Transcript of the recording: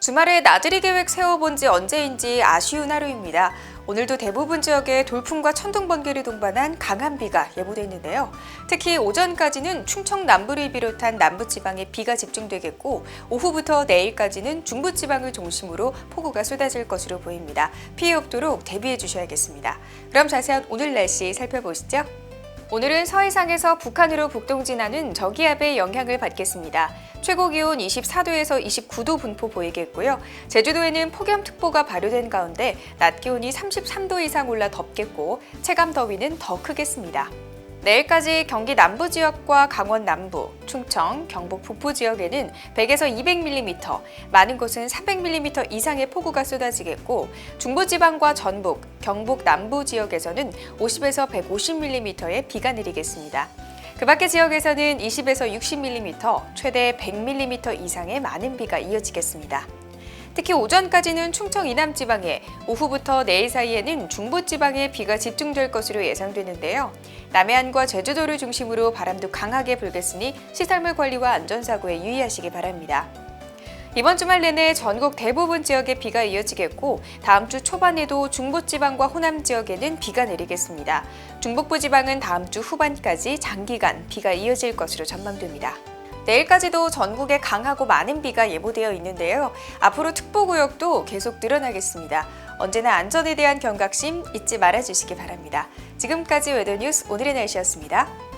주말에 나들이 계획 세워본 지 언제인지 아쉬운 하루입니다. 오늘도 대부분 지역에 돌풍과 천둥 번개를 동반한 강한 비가 예보돼 있는데요. 특히 오전까지는 충청 남부를 비롯한 남부 지방에 비가 집중되겠고 오후부터 내일까지는 중부 지방을 중심으로 폭우가 쏟아질 것으로 보입니다. 피해 없도록 대비해 주셔야겠습니다. 그럼 자세한 오늘 날씨 살펴보시죠. 오늘은 서해상에서 북한으로 북동진하는 저기압의 영향을 받겠습니다. 최고 기온 24도에서 29도 분포 보이겠고요. 제주도에는 폭염특보가 발효된 가운데 낮 기온이 33도 이상 올라 덥겠고 체감 더위는 더 크겠습니다. 내일까지 경기 남부 지역과 강원 남부, 충청, 경북 북부 지역에는 100에서 200mm, 많은 곳은 300mm 이상의 폭우가 쏟아지겠고 중부지방과 전북, 경북 남부 지역에서는 50에서 150mm의 비가 내리겠습니다. 그 밖의 지역에서는 20에서 60mm, 최대 100mm 이상의 많은 비가 이어지겠습니다. 특히 오전까지는 충청 이남 지방에 오후부터 내일 사이에는 중부 지방에 비가 집중될 것으로 예상되는데요. 남해안과 제주도를 중심으로 바람도 강하게 불겠으니 시설물 관리와 안전사고에 유의하시기 바랍니다. 이번 주말 내내 전국 대부분 지역에 비가 이어지겠고 다음 주 초반에도 중부지방과 호남 지역에는 비가 내리겠습니다. 중북부 지방은 다음 주 후반까지 장기간 비가 이어질 것으로 전망됩니다. 내일까지도 전국에 강하고 많은 비가 예보되어 있는데요. 앞으로 특보구역도 계속 늘어나겠습니다. 언제나 안전에 대한 경각심 잊지 말아주시기 바랍니다. 지금까지 웨더뉴스 오늘의 날씨였습니다.